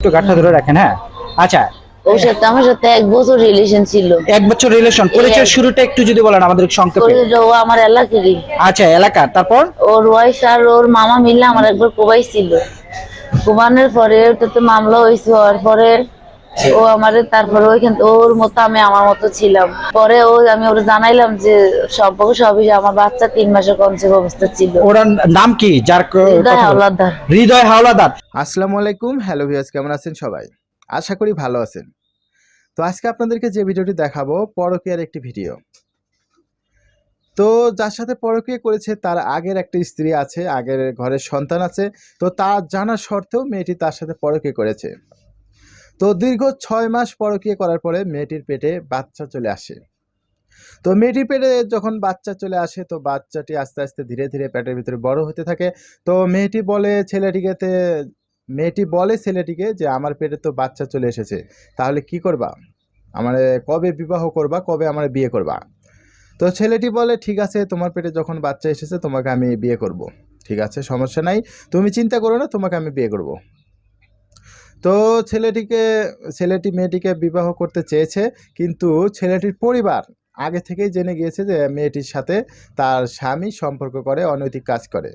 একটু গাঠটা ধরে রাখেন হ্যাঁ? আচ্ছা। ওর সাথে আমার সাথে এক বছর রিলেশন ছিল। এক বছর রিলেশন পরিচয়ের শুরুটা একটু যদি বলেন আমাদের সংক্ষেপে। বলছিল ও আমার এলাকারই। আচ্ছা এলাকা। তারপর? ওর ওয়াইফ আর ওর মামা মিলে আমার একবার কোবানোর পরে ওটাতে মামলা হয়েছে হওয়ার পরে ও আমারে তারপরে ওইখান ওর মতো আমি আমার মতো ছিলাম। পরে ও আমি ওর জানাইলাম যে সম্পর্ক সবই আমার বাচ্চা তিন মাসের কনসেপ্ট অবস্থা ছিল। ওর নাম কি? যার হৃদয় হাওলাদার। হৃদয় হাওলাদার। আসসালামু আলাইকুম হ্যালো ভিউয়ার্স কেমন আছেন সবাই? আশা করি ভালো আছেন। তো আজকে আপনাদেরকে যে ভিডিওটি দেখাবো পরকীয়ার একটি ভিডিও। তো যার সাথে পরকীয়া করেছে তার আগের একটা স্ত্রী আছে আগের ঘরের সন্তান আছে। তো তার জানা সত্ত্বেও মেয়েটি তার সাথে পরকীয়া করেছে। তো দীর্ঘ ছয় মাস পরকীয়া করার পরে মেয়েটির পেটে বাচ্চা চলে আসে। তো মেয়েটির পেটে যখন বাচ্চা চলে আসে, তো বাচ্চাটি আস্তে আস্তে ধীরে ধীরে পেটের ভিতরে বড় হতে থাকে। তো মেয়েটি বলে ছেলেটিকে মেয়েটি বলে ছেলেটিকে যে, আমার পেটে তো বাচ্চা চলে এসেছে, তাহলে কি করবা? আমার কবে বিবাহ করবা? কবে আমার বিয়ে করবা? তো ছেলেটি বলে, ঠিক আছে, তোমার পেটে যখন বাচ্চা এসেছে, তোমাকে আমি বিয়ে করব। ঠিক আছে, সমস্যা নাই। তুমি চিন্তা করো না, তোমাকে আমি বিয়ে করব। তো ছেলেটিকে, ছেলেটি মেয়েটিকে বিবাহ করতে চেয়েছে, কিন্তু ছেলেটির পরিবার আগে থেকেই জেনে গিয়েছে যে মেয়েটির সাথে তার স্বামী সম্পর্ক করে, অনৈতিক কাজ করে।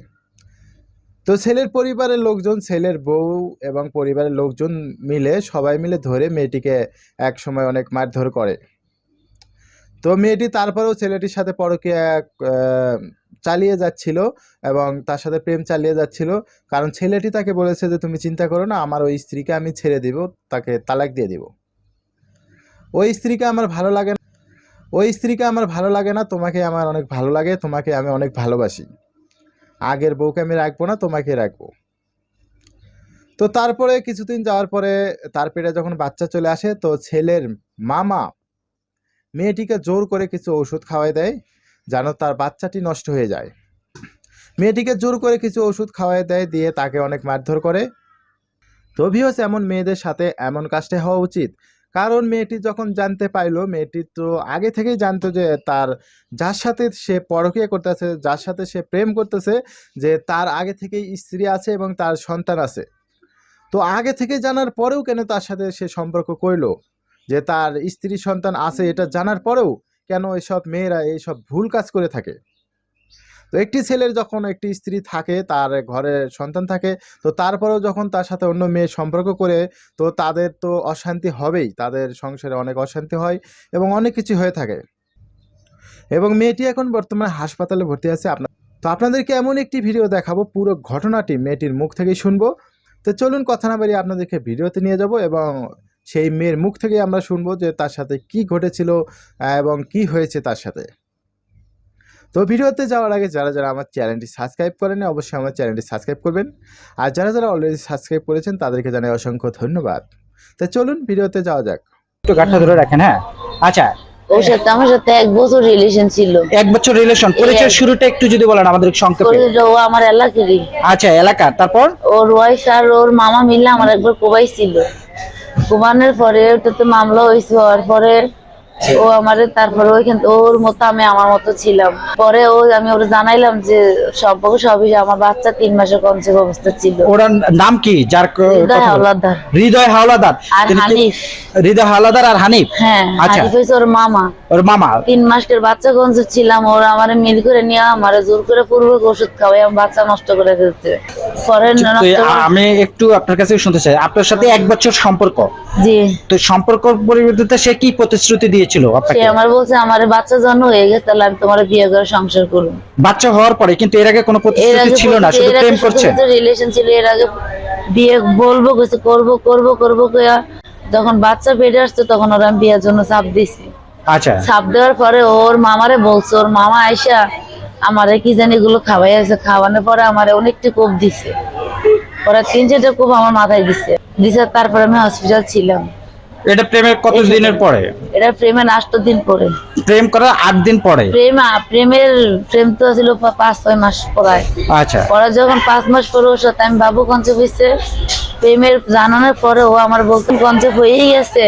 তো ছেলের পরিবারের লোকজন, ছেলের বউ এবং পরিবারের লোকজন মিলে, সবাই মিলে ধরে মেয়েটিকে এক সময় অনেক মারধর করে। তো মেয়েটি তারপরেও ছেলেটির সাথে পরকীয়া চালিয়ে যাচ্ছিল এবং তার সাথে প্রেম চালিয়ে যাচ্ছিল। কারণ ছেলেটি তাকে বলেছে যে, তুমি চিন্তা করো না, আমার ওই স্ত্রীকে আমি ছেড়ে দিব, তাকে তালাক দিয়ে দিব। ওই স্ত্রীকে আমার ভালো লাগে না, ওই স্ত্রীকে আমার ভালো লাগে না, তোমাকে আমার অনেক ভালো লাগে, তোমাকে আমি অনেক ভালোবাসি। আগের বউকে আমি রাখব না, তোমাকে রাখব। তো তারপরে কিছুদিন যাওয়ার পরে তার পেটে যখন বাচ্চা চলে আসে, তো ছেলের মামা মেয়েটিকে জোর করে কিছু ওষুধ খাওয়াই দেয় যেন তার বাচ্চাটি নষ্ট হয়ে যায়। মেয়েটিকে জোর করে কিছু ওষুধ খাওয়াই দেয় দিয়ে তাকে অনেক মারধর করে। তো ভিউস এমন মেয়েদের সাথে এমন কাজটা হওয়া উচিত। কারণ মেয়েটি যখন জানতে পাইলো, মেয়েটি তো আগে থেকেই জানতো যে তার যার সাথে সে পরকীয়া করতেছে, যার সাথে সে প্রেম করতেছে, যে তার আগে থেকেই স্ত্রী আছে এবং তার সন্তান আছে। তো আগে থেকে জানার পরেও কেন তার সাথে সে সম্পর্ক করল যে তার স্ত্রী সন্তান আছে এটা জানার পরেও কেন এসব মেয়েরা এইসব ভুল কাজ করে থাকে? তো একটি ছেলের যখন একটি স্ত্রী থাকে তার ঘরে সন্তান থাকে তো তারপরেও যখন তার সাথে অন্য মেয়ে সম্পর্ক করে তো তাদের তো অশান্তি হবেই। তাদের সংসারে অনেক অশান্তি হয় এবং অনেক কিছু হয়ে থাকে। এবং মেয়েটি এখন বর্তমানে হাসপাতালে ভর্তি আছে। আপনার তো আপনাদেরকে এমন একটি ভিডিও দেখাবো পুরো ঘটনাটি মেয়েটির মুখ থেকেই শুনব। তো চলুন কথা না বাড়িয়ে আপনাদেরকে ভিডিওতে নিয়ে যাব এবং সেই মেয়ের মুখ থেকে আমরা শুনব যে তার সাথে কি ঘটেছিল এবং কি হয়েছে তার সাথে। তো ভিডিওতে যাওয়ার আগে যারা যারা আমার চ্যানেলটি সাবস্ক্রাইব করেনি অবশ্যই আমার চ্যানেলটি সাবস্ক্রাইব করবেন। আর যারা যারা অলরেডি সাবস্ক্রাইব করেছেন তাদেরকে জানাই অসংখ্য ধন্যবাদ। তো চলুন ভিডিওতে যাওয়া যাক। একটু গাঠটা ধরে রাখেন হ্যাঁ? আচ্ছা। ওর সাথে আমার সাথে এক বছর রিলেশন ছিল। এক বছর রিলেশন পরিচয়ের শুরুটা একটু যদি বলেন আমাদের সংক্ষেপে। ও আমার এলাকারই। আচ্ছা এলাকা তারপর? ওর ওয়াইফ আর ওর মামা মিলে আমার একবার কোবাই কোবানোর পরে ওটাতে মামলা হয়েছে হওয়ার পরে ও আমারে তারপরে ওইখান ওর মতো আমি আমার মতো ছিলাম। পরে ও আমি ওর জানাইলাম যে সম্পর্ক সবই আমার বাচ্চা তিন মাসের কনসেপ্ট অবস্থা ছিল। ওর নাম কি? যার হৃদয় হাওলাদার। হৃদয় হাওলাদার। আর হানিফ। হৃদয় হাওলাদার আর হানিফ? হ্যাঁ আচ্ছা। হানিফ হয়েছে ওর মামা। ওর মামা? তিন মাসের বাচ্চা কনসেপ্ট ছিলাম ওরা আমার মিল করে নিয়ে আমার জোর করে পূর্বক ওষুধ খাওয়াই আমার বাচ্চা নষ্ট করে ফেলছে। পরে তো নষ্ট করে- আমি একটু আপনার কাছে শুনতে চাই। আপনার সাথে এক বছর সম্পর্ক। জি। তো সম্পর্ক পরিবর্তিতে সে কি প্রতিশ্রুতি দিয়েছিল আপনাকে? সে আমার বলছে আমার বাচ্চা জন্ম হয়ে গেছে তাহলে আমি তোমার বিয়ে করে সংসার করব। বাচ্চা হওয়ার পরে কিন্তু এর আগে কোনো প্রতিশ্রুতি ছিল না শুধু প্রেম করছে? রিলেশন ছিল এর আগে বিয়ে বলব কইছে করব করব করব কইয়া যখন বাচ্চা পেটে আসছে তখন ওরা আমি বিয়ের জন্য চাপ দিছি। আচ্ছা। দেওয়ার পরে ওর মামারে বলছে ওর মামা আইসা আমারে কি জানি এগুলো খাওয়াই আছে খাওয়ানোর পরে আমারে অনেকটা কোপ দিছে। ওরা তিন চারটা কোপ আমার মাথায় দিছে। দিছে তারপরে আমি হসপিটাল ছিলাম। এটা প্রেমের কত দিনের পরে? এটা প্রেমে আষ্ট দিন পরে। প্রেম করার আট দিন পরে? প্রেম প্রেমের প্রেম তো ছিল পাঁচ ছয় মাস পড়ায় আচ্ছা। পরে যখন পাঁচ মাস পরে ওর সাথে আমি বাবু হয়েছে প্রেমের জানানোর পরে ও আমার বলতো কনসেপ্ট হয়েই গেছে।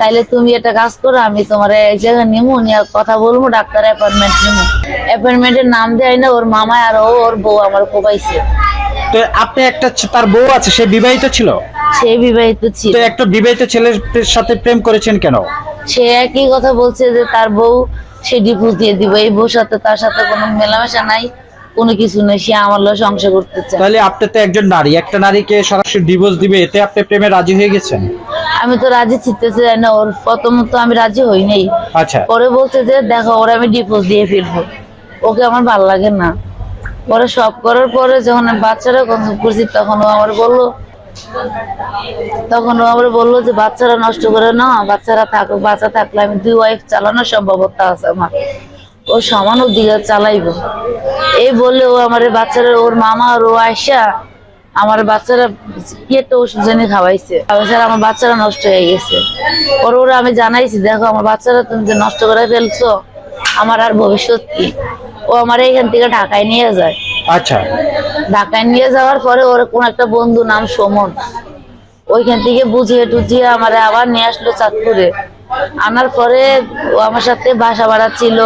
তাইলে তুমি একটা কাজ করো আমি তোমার এক জায়গায় নিমু নিয়ে কথা বলব ডাক্তার অ্যাপয়েন্টমেন্ট নিমু। অ্যাপয়েন্টমেন্টের নাম দেয় না ওর মামা আর ও ওর বউ আমার কোপাইছে। তো আপনি একটা তার বউ আছে সে বিবাহিত ছিল? সে বিবাহিত ছিল। তো একটা বিবাহিত ছেলের সাথে প্রেম করেছেন কেন? সে একই কথা বলছে যে তার বউ সে ডিভোর্স দিয়ে দিবে। এই বউর সাথে তার সাথে কোনো মেলামেশা নাই কোনো কিছু নেই সে আমার লোক সংসার করতে চায়। তাহলে আপনি তো একজন নারী একটা নারীকে সরাসরি ডিভোর্স দিবে এতে আপনি প্রেমে রাজি হয়ে গেছেন? আমি তো রাজি ছিটতে চাই না ওর প্রথমত আমি রাজি হই নাই। আচ্ছা। পরে বলছে যে দেখো ওরা আমি ডিভোর্স দিয়ে ফেলব। ওকে আমার ভালো লাগে না। পরে সব করার পরে যখন বাচ্চারা কনসেপ্ট করছি তখন ও আমার বলল তখন ও আমার বলল যে বাচ্চারা নষ্ট করে না বাচ্চারা থাকুক বাচ্চা থাকলে আমি দুই ওয়াইফ চালানোর সম্ভবতা আছে আমার। ও সমান দিকে চালাইবো। এই বললে ও আমার বাচ্চারা ওর মামা আর ও আয়সা আমার বাচ্চারা কি একটা ওষুধ জেনে খাওয়াইছে। খাওয়াইছে আমার বাচ্চারা নষ্ট হয়ে গেছে। পরে ওরা আমি জানাইছি দেখো আমার বাচ্চারা তুমি যে নষ্ট করে ফেলছো আমার আর ভবিষ্যৎ কি? ও আমার এখান থেকে ঢাকায় নিয়ে যায়। আচ্ছা। ঢাকায় নিয়ে যাওয়ার পরে ওর কোন একটা বন্ধু নাম সুমন। ওইখান থেকে বুঝিয়ে টুঝিয়ে আমার আবার নিয়ে আসলো চাঁদপুরে। আনার পরে ও আমার সাথে বাসা বাড়াচ্ছিল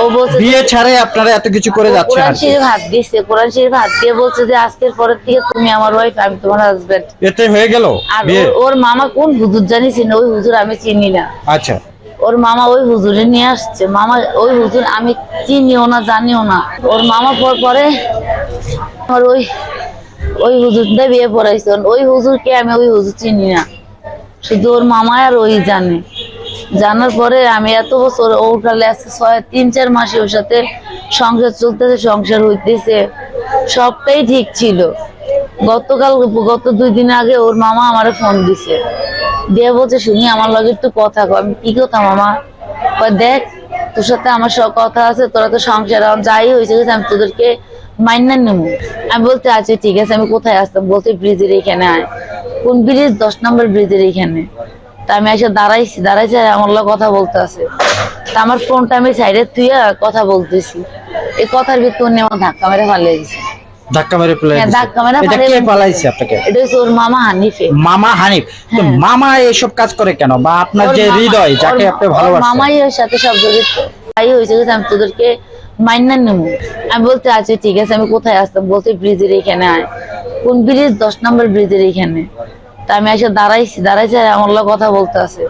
ও বলছে বিয়ে ছাড়াই আপনারা এত কিছু করে যাচ্ছেন কোরআন শরীফ হাত দিচ্ছে কোরআন শরীফ হাত দিয়ে বলছে যে আজকের পরের থেকে তুমি আমার ওয়াইফ আমি তোমার হাজবেন্ড এতে হয়ে গেল আর বিয়ে? ওর- ওর মামা কোন হুজুর জানিস না ওই হুজুর আমি চিনি না। আচ্ছা। ওর মামা ওই হুজুরে নিয়ে আসছে। মামা ওই হুজুর আমি চিনিও না জানিও না। ওর মামা পর পরে আমার ওই ওই হুজুরটা বিয়ে পড়াইছে। ওই হুজুরকে আমি ওই হুজুর চিনি না। শুধু ওর মামা আর ওই জানে। জানার পরে আমি এত বছর ও উঠালে আজকে ছয়, তিন, চার মাসে ওর সাথে সংসার চলতেছে, সংসার হইতেছে। সবটাই ঠিক ছিল। গতকাল, গত দুই দিন আগে ওর মামা আমারে ফোন দিছে। দিয়ে বলছে শুনি আমার লগে একটু কথা কয় আমি, কি কথা মামা? দেখ, তোর সাথে আমার সব কথা আছে, তোরা তো সংসার যাই হয়েছে আমি তোদেরকে মাইনা নেব। আমি বলতে আচ্ছা ঠিক আছে, আমি কোথায় আসতাম? বলতে ব্রিজের এখানে আয়। কোন ব্রিজ? দশ নম্বর ব্রিজের এখানে। তা আমি এসে দাঁড়াইছি দাঁড়াইছি আর আমার লগে কথা বলতে আছে। তা আমার ফোনটা আমি সাইডে তুইয়া কথা বলতেছি। এই কথার ভিতর নিয়ে আমার ধাক্কা মেরে ফালিয়ে দিছে। ধাক্কা মেরে ফেলে হ্যাঁ, দিয়েছে। ধাক্কা মেরে এটা কে পালাইছে আপনাকে? এটা ওর মামা হানিফে। মামা হানিফ? তো হ্যাঁ। মামা এসব কাজ করে কেন? বা আপনার যে হৃদয় যাকে আপনি ভালোবাসেন। মামাই ওর সাথে সব জড়িত। তাই হয়েছে আমি তোদেরকে মাইনা নেব। আমি বলতে আচ্ছা ঠিক আছে আমি কোথায় আসতাম? বলতে ব্রিজের এখানে আয়। কোন ব্রিজ? দশ নম্বর ব্রিজের এখানে। তা আমি এসে দাঁড়াইছি দাঁড়াইছি আর আমার লগে কথা বলতে আছে।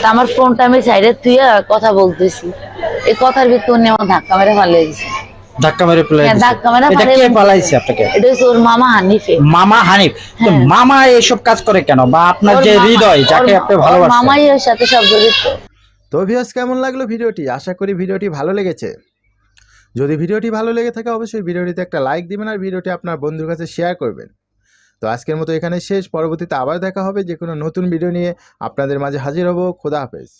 তা আমার ফোনটা আমি সাইডে তুইয়া কথা বলতেছি। এই কথার ভিতর উনি আমার ধাক্কা মেরে ফালিয়ে দিছে। ধাক্কা মেরে ফেলে হ্যাঁ, দিয়েছে। ধাক্কা মেরে এটা ফালিয়ে কে দিয়েছে। পালাইছে আপনাকে? এটা ওর মামা হানিফে মামা হানিফ? তো হ্যাঁ। মামা এসব কাজ করে কেন? বা আপনার যে হৃদয় যাকে আপনি ভালোবাসেন। মামাই ওর সাথে সব জড়িত। তো ভিউয়ার্স কেমন লাগল ভিডিওটি? আশা করি ভিডিওটি ভালো লেগেছে। যদি ভিডিওটি ভালো লেগে থাকে অবশ্যই ভিডিওটিতে একটা লাইক দিবেন আর ভিডিওটি আপনার বন্ধুর কাছে শেয়ার করবেন। তো আজকের মতো এখানে শেষ। পরবর্তীতে আবার দেখা হবে। যে কোনো নতুন ভিডিও নিয়ে আপনাদের মাঝে হাজির হব। খোদা হাফেজ।